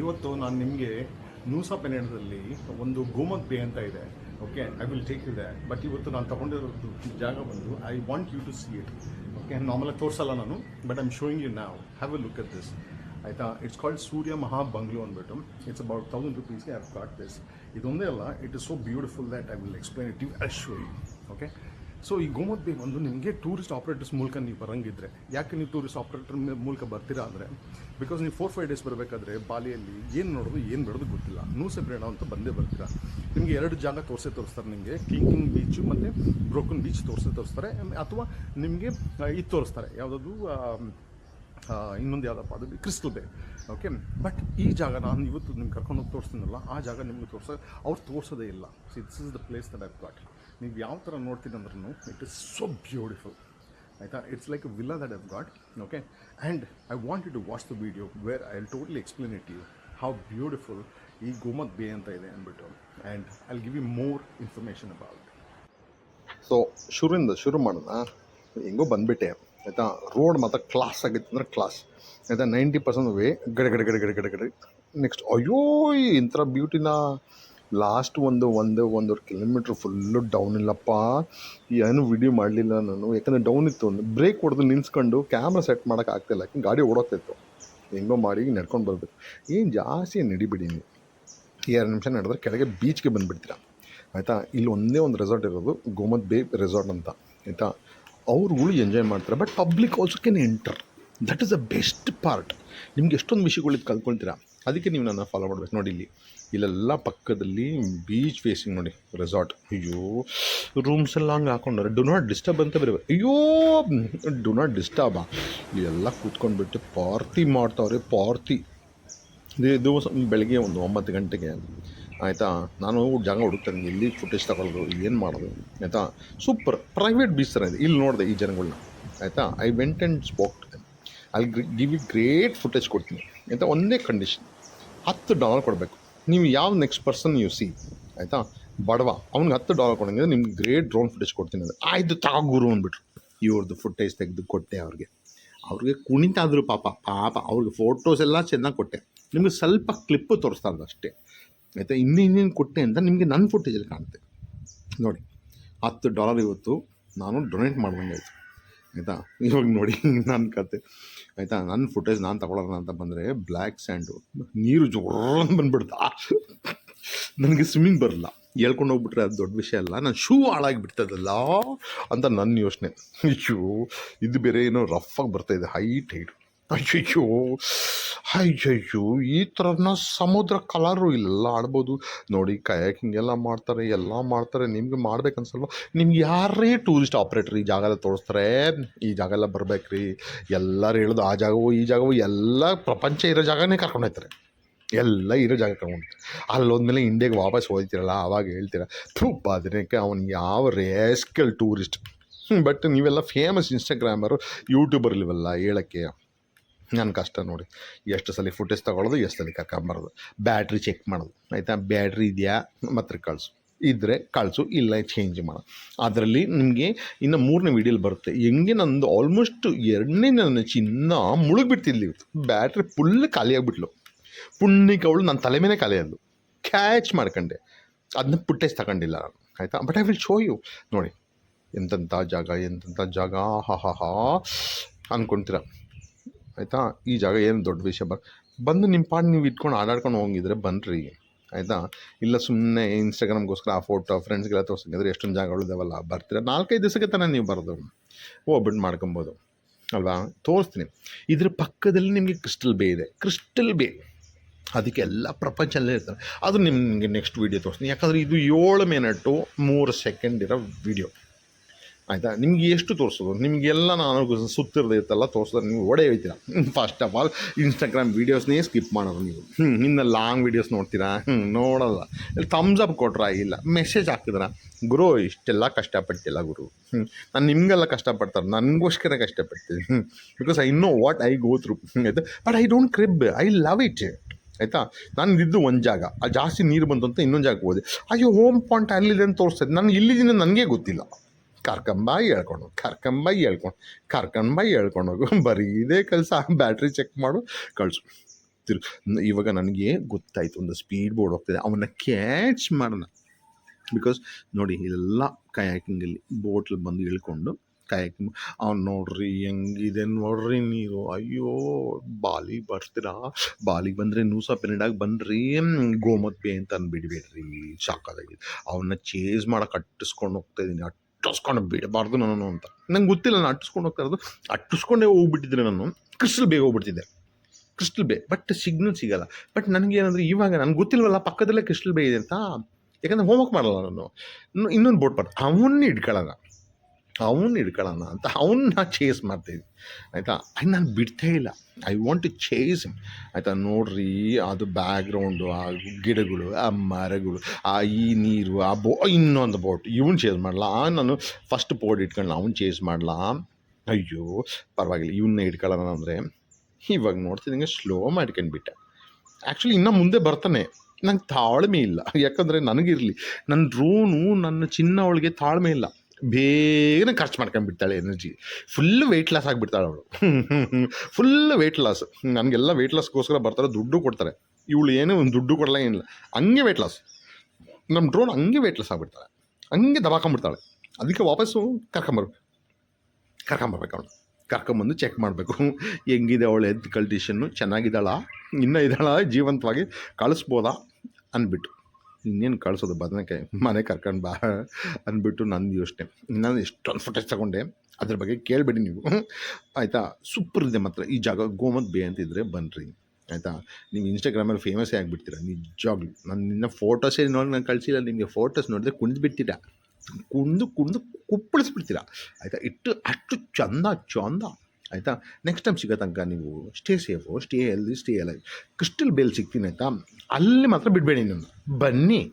ಇವತ್ತು ನಾನು ನಿಮಗೆ ನೂಸಾ ಪೆನೇಡದಲ್ಲಿ ಒಂದು ಗೋಮಕ್ ಬೇ ಅಂತ ಇದೆ. Okay I will take you there but ಇವತ್ತು ನಾನು ತಗೊಂಡಿರೋದು ಜಾಗ ಬಂದು I want you to see it okay ನಾರ್ಮಲಾಗಿ ತೋರಿಸಲ್ಲ ನಾನು but I'm showing you now have a look at this ಆಯಿತಾ? It's called Surya Maha bungalow ಅಂದ್ಬಿಟ್ಟು ಇಟ್ಸ್ ಅಬೌಟ್ ತೌಸಂಡ್ ರುಪೀಸ್ಗೆ ಐ ಕಾಟ್ ದಿಸ್ ಇದೊಂದೇ ಅಲ್ಲ it is so beautiful that I will explain it you you okay so ಈ ಗೋಮತ್ ಬೇ ಬಂದು ನಿಮಗೆ ಟೂರಿಸ್ಟ್ ಆಪ್ರೇಟರ್ಸ್ ಮೂಲಕ ನೀವು ಬರಂಗಿದ್ರೆ. ಯಾಕೆ ನೀವು ಟೂರಿಸ್ಟ್ ಆಪ್ರೇಟರ್ ಮೂಲಕ ಬರ್ತೀರಾ ಅಂದರೆ ಬಿಕಾಸ್ ನೀವು ಫೋರ್ ಫೈವ್ ಡೇಸ್ ಬರಬೇಕಾದ್ರೆ ಬಾಲಿಯಲ್ಲಿ ಏನು ನೋಡೋದು, ಏನು ಬಿಡೋದು ಗೊತ್ತಿಲ್ಲ. ನೂಸೆ ಬ್ರೇಣ ಅಂತ ಬಂದೇ ಬರ್ತೀರಾ. ನಿಮಗೆ ಎರಡು ಜಾಗ ತೋರಿಸೇ ತೋರಿಸ್ತಾರೆ ನಿಮಗೆ. ಕ್ಲಿಂಕಿಂಗ್ ಬೀಚು ಮತ್ತು ಬ್ರೋಕನ್ ಬೀಚ್ ತೋರಿಸೇ ತೋರಿಸ್ತಾರೆ. ಅಥವಾ ನಿಮಗೆ ಇದು ತೋರಿಸ್ತಾರೆ. ಯಾವುದಾದ್ರು ಇನ್ನೊಂದು ಯಾವುದಪ್ಪ, ಅದು ಕ್ರಿಸ್ಟಲ್ ಬೇ ಓಕೆ ಬಟ್ ಈ ಜಾಗ ನಾನು ಇವತ್ತು ನಿಮ್ಗೆ ಕರ್ಕೊಂಡು ಹೋಗಿ ತೋರಿಸ್ತೀನಲ್ಲ, ಆ ಜಾಗ ನಿಮಗೆ ತೋರಿಸೋ, ಅವ್ರು ತೋರಿಸೋದೇ ಇಲ್ಲ. See this is the place that I got ನೀವು ಯಾವ ಥರ ನೋಡ್ತೀನಿ ಅಂದ್ರೂ ಇಟ್ ಇಸ್ ಸೋ ಬ್ಯೂಟಿಫುಲ್ ಆಯಿತಾ? It's like villa that I've got okay and I want to watch the video where I will totally explain it you how beautiful ಈ ಗೋಮತ್ bay ಅಂತ ಇದೆ ಅಂದ್ಬಿಟ್ಟು. And I give you more information about so ಶುರುವಿಂದ ಶುರು ಮಾಡೋಣ. ಹೆಂಗೋ ಬಂದುಬಿಟ್ಟೆ. ಆಯಿತಾ? Road ಮಾತ್ರ ಕ್ಲಾಸ್ ಆಗಿತ್ತು ಅಂದರೆ ಕ್ಲಾಸ್ ಆಯಿತಾ? ನೈಂಟಿ ಪರ್ಸೆಂಟ್ ವೇ ಗಡೆ ಗಡೆ ಗಡೆ ಗಡೆ ಗಡೆ ಗಡೆ. ನೆಕ್ಸ್ಟ್ ಅಯ್ಯೋ ಇಂಥ ಬ್ಯೂಟಿನ ಲಾಸ್ಟ್ ಒಂದು ಒಂದು ಒಂದೂವರೆ ಕಿಲೋಮೀಟ್ರ್ ಫುಲ್ಲು ಡೌನ್ ಇಲ್ಲಪ್ಪ. ಏನು ವಿಡಿಯೋ ಮಾಡಲಿಲ್ಲ ನಾನು. ಯಾಕಂದರೆ ಡೌನ್ ಇತ್ತು. ಬ್ರೇಕ್ ಹೊಡೆದು ನಿಲ್ಸ್ಕೊಂಡು ಕ್ಯಾಮ್ರಾ ಸೆಟ್ ಮಾಡೋಕೆ ಆಗ್ತಿಲ್ಲ ಯಾಕೆ ಗಾಡಿ ಓಡೋಗ್ತಿತ್ತು ಹೆಂಗೋ ಮಾಡಿ ನಡ್ಕೊಂಡು ಬರಬೇಕು. ಏನು ಜಾಸ್ತಿ ನಡಿಬಿಡಿ ನೀವು. ಎರಡು ನಿಮಿಷ ನಡೆದ್ರೆ ಕೆಳಗೆ ಬೀಚ್ಗೆ ಬಂದುಬಿಡ್ತೀರಾ. ಆಯಿತಾ? ಇಲ್ಲಿ ಒಂದೇ ಒಂದು ರೆಸಾರ್ಟ್ ಇರೋದು ಗೋಮತ್ ಬೇ ರೆಸಾರ್ಟ್ ಅಂತ. ಆಯಿತಾ? ಅವ್ರುಗಳು ಎಂಜಾಯ್ ಮಾಡ್ತಾರೆ. But public also can enter that is the best part ನಿಮ್ಗೆ ಎಷ್ಟೊಂದು ವಿಷಯಗಳು ಕಲ್ತ್ಕೊಳ್ತೀರಾ? ಅದಕ್ಕೆ ನೀವು ನನ್ನ ಫಾಲೋ ಮಾಡ್ಬೇಕು. ನೋಡಿ ಇಲ್ಲಿ. ಇಲ್ಲೆಲ್ಲ ಪಕ್ಕದಲ್ಲಿ ಬೀಚ್ ಫೇಸಿಂಗ್ ನೋಡಿ ರೆಸಾರ್ಟ್ ಅಯ್ಯೋ ರೂಮ್ಸ್ ಎಲ್ಲ ಹಂಗೆ ಹಾಕೊಂಡ್ರೆ ಡು ನಾಟ್ ಡಿಸ್ಟರ್ಬ್ ಅಂತ ಬರೀ ಅಯ್ಯೋ ಡು ನಾಟ್ ಡಿಸ್ಟರ್ಬಾ ಇವೆಲ್ಲ ಕೂತ್ಕೊಂಡ್ಬಿಟ್ಟು ಪಾರ್ತಿ ಮಾಡ್ತಾವ್ರೆ ಪಾರ್ತಿ ಇದು ಬೆಳಗ್ಗೆ ಒಂದು ಒಂಬತ್ತು ಗಂಟೆಗೆ. ಆಯಿತಾ? ನಾನು ಜಾಗ ಹುಡುಕ್ತೇನೆ ಎಲ್ಲಿ ಫುಟೇಜ್ ತಗೊಳ್ಳೋದು ಏನು ಮಾಡೋದು? ಆಯಿತಾ? ಸೂಪರ್ ಪ್ರೈವೇಟ್ ಬೀಚ್ ಥರ ಇದೆ. ಇಲ್ಲಿ ನೋಡಿದೆ ಈ ಜನಗಳನ್ನ ಆಯಿತಾ? ಐ ವೆಂಟ್ ಆ್ಯಂಡ್ ಸ್ಪೋಕ್ ಅಲ್ಲಿ ಗಿವ್ ಯು ಗ್ರೇಟ್ ಫುಟೇಜ್ ಕೊಡ್ತೀನಿ. ಆಯಿತಾ? ಒಂದೇ ಕಂಡೀಷನ್ ಹತ್ತು ಡಾಲರ್ ಕೊಡಬೇಕು. ನೀವು ಯಾವ ನೆಕ್ಸ್ಟ್ ಪರ್ಸನ್ ಯು ಸಿ ಆಯಿತಾ? ಬಡವ, ಅವ್ನಿಗೆ ಹತ್ತು ಡಾಲರ್ ಕೊಡಂಗಿದ್ರೆ ನಿಮ್ಗೆ ಗ್ರೇಟ್ ಡ್ರೋನ್ ಫುಟೇಜ್ ಕೊಡ್ತೀನಿ ಅಂದರೆ ಆಯ್ತು ತಾಗುರು ಅಂದ್ಬಿಟ್ರು. ಇವ್ರದ್ದು ಫುಟೇಜ್ ತೆಗೆದು ಕೊಟ್ಟೆ ಅವ್ರಿಗೆ. ಅವ್ರಿಗೆ ಕುಣಿತಾದ್ರು ಪಾಪ ಪಾಪ, ಅವ್ರಿಗೆ ಫೋಟೋಸ್ ಎಲ್ಲ ಚೆನ್ನಾಗಿ ಕೊಟ್ಟೆ. ನಿಮಗೆ ಸ್ವಲ್ಪ ಕ್ಲಿಪ್ಪು ತೋರಿಸ್ತಾ ಇರೋದು ಅಷ್ಟೇ. ಆಯಿತಾ? ಇನ್ನೂ ಇನ್ನೇನು ಕೊಟ್ಟೆ ಅಂತ ನಿಮಗೆ ನನ್ನ ಫುಟೇಜಲ್ಲಿ ಕಾಣುತ್ತೆ. ನೋಡಿ, ಹತ್ತು ಡಾಲರ್ ಇವತ್ತು ನಾನು ಡೊನೇಟ್ ಮಾಡ್ದಂಗೆ ಆಯಿತು ಆಯಿತಾ? ಇವಾಗ ನೋಡಿ ನನ್ನ ಕತೆ. ಆಯಿತಾ? ನನ್ನ ಫುಟೇಜ್ ನಾನು ತಗೊಳ್ಳೋಣ ಅಂತ ಬಂದರೆ ಬ್ಲ್ಯಾಕ್ ಸ್ಯಾಂಡು ನೀರು ಜೋರ ಬಂದ್ಬಿಡ್ತಾ. ನನಗೆ ಸ್ವಿಮ್ಮಿಂಗ್ ಬರಲ್ಲ ಹೇಳ್ಕೊಂಡು ಹೋಗ್ಬಿಟ್ರೆ ಅದು ದೊಡ್ಡ ವಿಷಯ ಅಲ್ಲ, ನಾನು ಶೂ ಹಾಳಾಗಿ ಬಿಡ್ತದಲ್ಲ ಅಂತ ನನ್ನ ಯೋಚನೆ. ಅಯ್ಯೋ, ಇದು ಬೇರೆ ಏನೋ ರಫ್ ಆಗಿ ಬರ್ತಾಯಿದೆ ಹೈಟ್ ಹೈಟ್ ಅಯ್ಯಯ್ಯೋ. ಅಯ್ಯಯ್ಯೋ, ಈ ಥರನ ಸಮುದ್ರ ಕಲರು ಇಲ್ಲೆಲ್ಲ ಆಡ್ಬೋದು. ನೋಡಿ, ಕಯಾಕಿಂಗ್ ಎಲ್ಲ ಮಾಡ್ತಾರೆ ಎಲ್ಲ ಮಾಡ್ತಾರೆ. ನಿಮ್ಗೆ ಮಾಡ್ಬೇಕನ್ಸಲ್ವ? ನಿಮ್ಗೆ ಯಾರೇ ಟೂರಿಸ್ಟ್ ಆಪ್ರೇಟ್ರ್ ಈ ಜಾಗ ಎಲ್ಲ ತೋರಿಸ್ತಾರೆ, ಈ ಜಾಗ ಎಲ್ಲ ಬರ್ಬೇಕ್ರಿ. ಎಲ್ಲರೂ ಹೇಳೋದು ಆ ಜಾಗವು, ಈ ಜಾಗವು, ಎಲ್ಲ ಪ್ರಪಂಚ ಇರೋ ಜಾಗನೇ ಕರ್ಕೊಂಡು ಹೋಗ್ತಾರೆ. ಎಲ್ಲ ಇರೋ ಜಾಗ ಕರ್ಕೊಂಡು ಅಲ್ಲಿ ಹೋದ್ಮೇಲೆ ಇಂಡಿಯಾಗೆ ವಾಪಸ್ ಹೋಗ್ತೀರಲ್ಲ ಆವಾಗ ಹೇಳ್ತೀರ ತುಪ್ಪ ಅದಕ್ಕೆ ಅವನು ಯಾವ ರೇಸ್ಕಲ್ ಟೂರಿಸ್ಟ್ ಬಟ್ ನೀವೆಲ್ಲ ಫೇಮಸ್ ಇನ್ಸ್ಟಾಗ್ರಾಮರು ಯೂಟ್ಯೂಬರ್ ಇಲ್ವಲ್ಲ ಹೇಳೋಕ್ಕೆ. ನನ್ನ ಕಷ್ಟ ನೋಡಿ. ಎಷ್ಟು ಸಲ ಫುಟೇಜ್ ತಗೊಳ್ಳೋದು ಎಷ್ಟು ಸಲ ಕರ್ಕೊಂಬರೋದು. ಬ್ಯಾಟ್ರಿ ಚೆಕ್ ಮಾಡೋದು. ಆಯಿತಾ? ಬ್ಯಾಟ್ರಿ ಇದೆಯಾ? ಮತ್ತೆ ಕಳಿಸು. ಇದ್ದರೆ ಕಳಿಸು, ಇಲ್ಲ ಚೇಂಜ್ ಮಾಡು. ಅದರಲ್ಲಿ ನಿಮಗೆ ಇನ್ನು ಮೂರನೇ ವೀಡಿಯೋಲಿ ಬರುತ್ತೆ. ಹೆಂಗೆ ನಂದು ಆಲ್ಮೋಸ್ಟ್ ಎರಡನೇ ನನ್ನ ಚಿನ್ನ ಮುಳುಗಿಬಿಡ್ತಿದ್ಲಿ ಇವತ್ತು. ಬ್ಯಾಟ್ರಿ ಫುಲ್ ಖಾಲಿಯಾಗ್ಬಿಟ್ಲು ಪುಣ್ಯಕ್ಕೆ ಅವಳು ನನ್ನ ತಲೆ ಮೇಲೆ ಖಾಲಿಯಾದ್ಲು ಕ್ಯಾಚ್ ಮಾಡ್ಕೊಂಡೆ. ಅದನ್ನ ಫುಟೇಜ್ ತಗೊಂಡಿಲ್ಲ ನಾನು. ಆಯಿತಾ? But I will show you ನೋಡಿ. ಎಂತೆಂಥ ಜಾಗ ಎಂತೆಂಥ ಜಾಗ, ಹಾ ಹಾ ಹಾ. ಆಯಿತಾ? ಈ ಜಾಗ ಏನು ದೊಡ್ಡ ವಿಷಯ? ಬರ್ ಬಂದು ನಿಮ್ಮ ಪಾಡ್ ನೀವು ಇಟ್ಕೊಂಡು ಆಡಾಡ್ಕೊಂಡು ಹೋಗಿದ್ರೆ ಬನ್ನಿರಿ ಆಯಿತಾ? ಇಲ್ಲ ಸುಮ್ಮನೆ ಇನ್ಸ್ಟಾಗ್ರಾಮ್ಗೋಸ್ಕರ ಆ ಫೋಟೋ ಫ್ರೆಂಡ್ಸ್ಗೆಲ್ಲ ತೋರಿಸಿದ್ರೆ ಎಷ್ಟೊಂದು ಜಾಗಗಳು ಇದಾವಲ್ಲ, ಬರ್ತೀರ? ನಾಲ್ಕೈದು ದಿವಸಕ್ಕೆ ತಾನೇ ನೀವು ಬರೋದು. ಹೋಗ್ಬಿಟ್ಟು ಮಾಡ್ಕೊಬೋದು. ಅಲ್ವಾ? ತೋರಿಸ್ತೀನಿ. ಇದ್ರ ಪಕ್ಕದಲ್ಲಿ ನಿಮಗೆ ಕ್ರಿಸ್ಟಲ್ ಬೇ ಇದೆ. ಕ್ರಿಸ್ಟಲ್ ಬೇ ಅದಕ್ಕೆ ಎಲ್ಲ ಪ್ರಪಂಚದಲ್ಲೇ ಇರ್ತಾರೆ. ಅದು ನಿಮಗೆ ನೆಕ್ಸ್ಟ್ ವೀಡಿಯೋ ತೋರಿಸ್ತೀನಿ. ಯಾಕಂದರೆ ಇದು ಏಳು ಮಿನಿಟು ಮೂರು ಸೆಕೆಂಡ್ ಇರೋ ವೀಡಿಯೋ ಆಯಿತಾ? ನಿಮಗೆ ಎಷ್ಟು ತೋರಿಸೋದು? ನಿಮಗೆಲ್ಲ ನಾನು ಸುತ್ತಿರೋದು ಇರ್ತಲ್ಲ ತೋರಿಸಿದ್ರೆ ನೀವು ಒಡೆ ಹೋಯ್ತೀರ? ಫಸ್ಟ್ ಆಫ್ ಆಲ್ ಇನ್ಸ್ಟಾಗ್ರಾಮ್ ವೀಡಿಯೋಸ್ನೇ ಸ್ಕಿಪ್ ಮಾಡೋದು ನೀವು. ಹ್ಞೂ ಲಾಂಗ್ ವೀಡಿಯೋಸ್ ನೋಡ್ತೀರಾ? ಹ್ಞೂ ನೋಡಲ್ಲ. ಥಮ್ಸ್ ಅಪ್ ಕೊಟ್ರ? ಇಲ್ಲ. ಮೆಸೇಜ್ ಹಾಕಿದ್ರ? ಗುರು, ಇಷ್ಟೆಲ್ಲ ಕಷ್ಟಪಟ್ಟಿಲ್ಲ ಗುರು. ಹ್ಞೂ ನಾನು ನಿಮಗೆಲ್ಲ ಕಷ್ಟಪಡ್ತಾರೆ. ನನಗೋಸ್ಕರ ಕಷ್ಟಪಡ್ತೀನಿ. ಹ್ಞೂ because I know what I go through ಆಯ್ತು? But I don't crib I love it ಆಯಿತಾ? ನಾನು ಇದ್ದು ಒಂದು ಜಾಗ. ಆ ಜಾಸ್ತಿ ನೀರು ಬಂತು ಅಂತ ಇನ್ನೊಂದು ಜಾಗಕ್ಕೆ ಹೋದೆ. ಅಯ್ಯೋ ಹೋಮ್ ಪಾಯಿಂಟ್ ಅಲ್ಲಿದೆ ಅಂತ ತೋರಿಸ್ತದೆ ನಾನು ಇಲ್ಲಿದ್ದೀನಿ, ನನಗೆ ಗೊತ್ತಿಲ್ಲ. ಕರ್ಕೊಂಬಾಯಿ ಹೇಳ್ಕೊಂಡು ಕರ್ಕಂಬಾಯಿ ಹೇಳ್ಕೊಂಡು ಕರ್ಕಂಬಾಯಿ ಹೇಳ್ಕೊಂಡು ಹೋಗು. ಬರೀ ಇದೇ ಕೆಲಸ, ಬ್ಯಾಟ್ರಿ ಚೆಕ್ ಮಾಡು, ಕಳಿಸು. ಇವಾಗ ನನಗೆ ಗೊತ್ತಾಯ್ತು, ಒಂದು ಸ್ಪೀಡ್ ಬೋರ್ಡ್ ಹೋಗ್ತಿದೆ, ಅವನ್ನ ಕ್ಯಾಚ್ ಮಾಡೋಣ. ಬಿಕಾಸ್ ನೋಡಿ ಎಲ್ಲ ಕಯಾಕಿಂಗಲ್ಲಿ ಬೋಟ್ಲ್ ಬಂದು ಇಳ್ಕೊಂಡು ಕಯಾಕಿಂಗ್ ಅವ್ನು ನೋಡ್ರಿ ಹೆಂಗಿದೆ ನೋಡ್ರಿ ನೀವು ಅಯ್ಯೋ ಬಾಲಿಗೆ ಬರ್ತೀರಾ? ಬಾಲಿಗೆ ಬಂದರೆ ನೂಸ ಪೆನಡಾಗಿ ಬನ್ನಿರಿ ಗೋಮತ್ ಬೇ ಅಂತ ಅಂದ್ಬಿಡ್ಬೇಡ್ರಿ ಸಾಕಾಗಿದೆ ಅವನ್ನ ಚೇಸ್ ಮಾಡಕ್ಕೆ ಅಟ್ಟಿಸ್ಕೊಂಡು ಹೋಗ್ತಾ ಇದ್ದೀನಿ ಅಟ್ಟಿಸ್ಕೊಂಡು ಬಿಡಬಾರ್ದು ನಾನು ಅಂತ. ನಂಗೆ ಗೊತ್ತಿಲ್ಲ, ನಾನು ಅಟ್ಟಿಸ್ಕೊಂಡು ಹೋಗ್ತಾ ಇರೋದು. ಅಟ್ಟಿಸ್ಕೊಂಡೇ ಹೋಗ್ಬಿಟ್ಟಿದ್ರೆ ನಾನು. ಕ್ರಿಸ್ಟಲ್ ಬೇಗ ಹೋಗ್ಬಿಡ್ತಿದ್ದೆ. ಕ್ರಿಸ್ಟಲ್ ಬೇ ಬಟ್ ಸಿಗ್ನಲ್ ಸಿಗಲ್ಲ. ಬಟ್ ನನಗೇನಂದ್ರೆ ಇವಾಗ ನನಗೆ ಗೊತ್ತಿಲ್ವಲ್ಲ, ಪಕ್ಕದಲ್ಲೇ ಕ್ರಿಸ್ಟಲ್ ಬೇ ಇದೆ ಅಂತ. ಯಾಕಂದ್ರೆ ಹೋಮ್ವರ್ಕ್ ಮಾಡಲ್ಲ ನಾನು. ಇನ್ನು ಇನ್ನೊಂದು ಬೋಟ್ ಬರ್ ಅವನ್ನೇ ಹಿಡ್ಕೊಳ್ಳೋಣ ಅವನ್ನ ಹಿಡ್ಕೊಳ್ಳೋಣ ಅಂತ ಅವನ್ನ ಚೇಸ್ ಮಾಡ್ತಾಯಿದ್ವಿ ಆಯಿತಾ? ಅದು ನಾನು ಬಿಡ್ತೇ ಇಲ್ಲ. ಐ ವಾಂಟ್ ಟು ಚೇಸ್ ಆಯಿತಾ? ನೋಡ್ರಿ, ಅದು ಬ್ಯಾಕ್ಗ್ರೌಂಡು ಆ ಗಿಡಗಳು, ಆ ಮರಗಳು, ಆ ಈ ನೀರು, ಆ ಬೋ, ಇನ್ನೊಂದು ಬೋಟ್ ಇವನ್ ಚೇಸ್ ಮಾಡಲ್ಲ ನಾನು ಫಸ್ಟ್ ಬೋಟ್ ಇಟ್ಕೊಂಡು ಅವ್ನು ಚೇಸ್ ಮಾಡಲಾ? ಅಯ್ಯೋ, ಪರವಾಗಿಲ್ಲ. ಇವನ್ನ ಹಿಡ್ಕೊಳ್ಳೋಣ ಅಂದರೆ ಇವಾಗ ನೋಡ್ತಿದ್ದಂಗೆ ಸ್ಲೋ ಮಾಡ್ಕೊಂಡ್ಬಿಟ್ಟೆ. ಆ್ಯಕ್ಚುಲಿ ಇನ್ನೂ ಮುಂದೆ ಬರ್ತಾನೆ. ನಂಗೆ ತಾಳ್ಮೆ ಇಲ್ಲ. ಯಾಕಂದರೆ ನನಗಿರಲಿ. ನನ್ನ ಡ್ರೋನು ನನ್ನ ಚಿನ್ನ ಅವಳಿಗೆ ತಾಳ್ಮೆ ಇಲ್ಲ. ಬೇಗನೆ ಖರ್ಚು ಮಾಡ್ಕೊಂಡ್ಬಿಡ್ತಾಳೆ ಎನರ್ಜಿ. ಫುಲ್ ವೆಯ್ಟ್ ಲಾಸ್ ಆಗಿಬಿಡ್ತಾಳೆ ಅವಳು. ಫುಲ್ ವೆಯ್ಟ್ ಲಾಸ್ ನನಗೆಲ್ಲ ವೆಯ್ಟ್ ಲಾಸ್ಗೋಸ್ಕರ ಬರ್ತಾರೆ, ದುಡ್ಡು ಕೊಡ್ತಾರೆ. ಇವಳು ಏನೂ ಒಂದು ದುಡ್ಡು ಕೊಡಲ್ಲ, ಏನಿಲ್ಲ. ಹಂಗೆ ವೆಯ್ಟ್ ಲಾಸ್ ನಮ್ಮ ಡ್ರೋನ್ ಹಂಗೆ ವೆಯ್ಟ್ ಲಾಸ್ ಆಗಿಬಿಡ್ತಾಳೆ. ಹಂಗೆ ದಬಾಕೊಂಬಿಡ್ತಾಳೆ ಅದಕ್ಕೆ ವಾಪಸ್ಸು ಕರ್ಕೊಂಬರ್ಬೇಕು. ಕರ್ಕೊಂಬರ್ಬೇಕು ಅವಳು. ಕರ್ಕೊಂಬಂದು ಚೆಕ್ ಮಾಡಬೇಕು. ಹೆಂಗಿದೆ ಅವಳ ಹೆಲ್ತ್ ಕಂಡೀಷನ್ನು ಚೆನ್ನಾಗಿದ್ದಾಳ? ಇನ್ನೂ ಇದ್ದಾಳ? ಜೀವಂತವಾಗಿ ಕಳಿಸ್ಬೋದಾ? ಅಂದ್ಬಿಟ್ಟು. ಇನ್ನೇನು ಕಳಿಸೋದು? ಬದನೆಕಾಯಿ ಮನೆ ಕರ್ಕೊಂಡು ಬಾ ಅಂದ್ಬಿಟ್ಟು ನಂದು ಯೋಚನೆ. ನಾನು ಎಷ್ಟೊಂದು ಫೋಟೋಸ್ ತಗೊಂಡೆ, ಅದ್ರ ಬಗ್ಗೆ ಕೇಳಬೇಡಿ ನೀವು. ಆಯಿತಾ? ಸೂಪರ್ ಇದೆ ಮಾತ್ರ. ಈ ಜಾಗ ಗೋಮತ್ ಬೇ ಅಂತಿದ್ರೆ ಬನ್ನಿರಿ ಆಯಿತಾ? ನೀವು ಇನ್ಸ್ಟಾಗ್ರಾಮಲ್ಲಿ ಫೇಮಸ್ಸೇ ಆಗಿಬಿಡ್ತೀರ? ನಿಜವಾಗ್ಲೂ. ನಾನು ನಿನ್ನ ಫೋಟೋಸೇ ನೋಡಿ, ನಾನು ಕಳಿಸಿಲ್ಲ. ನಿಮಗೆ ಫೋಟೋಸ್ ನೋಡಿದ್ರೆ ಕುಣಿದು ಬಿಡ್ತೀರಾ? ಕುಣಿದು ಕುಣಿದು ಕುಪ್ಪಳಿಸ್ಬಿಡ್ತೀರಾ? ಆಯಿತಾ? ಇಟ್ಟು ಅಷ್ಟು ಚಂದ ಚಂದ. ಆಯಿತಾ? ನೆಕ್ಸ್ಟ್ ಟೈಮ್ ಸಿಗೋ ತನಕ ನೀವು stay safe stay healthy stay ಎಲ್ಲ ಕ್ರಿಸ್ಟಲ್ ಬೇಲ್ ಸಿಗ್ತೀನಿ ಆಯಿತಾ? ಅಲ್ಲಿ ಮಾತ್ರ ಬಿಡಬೇಡಿ ನನ್ನ ಬನ್ನಿ.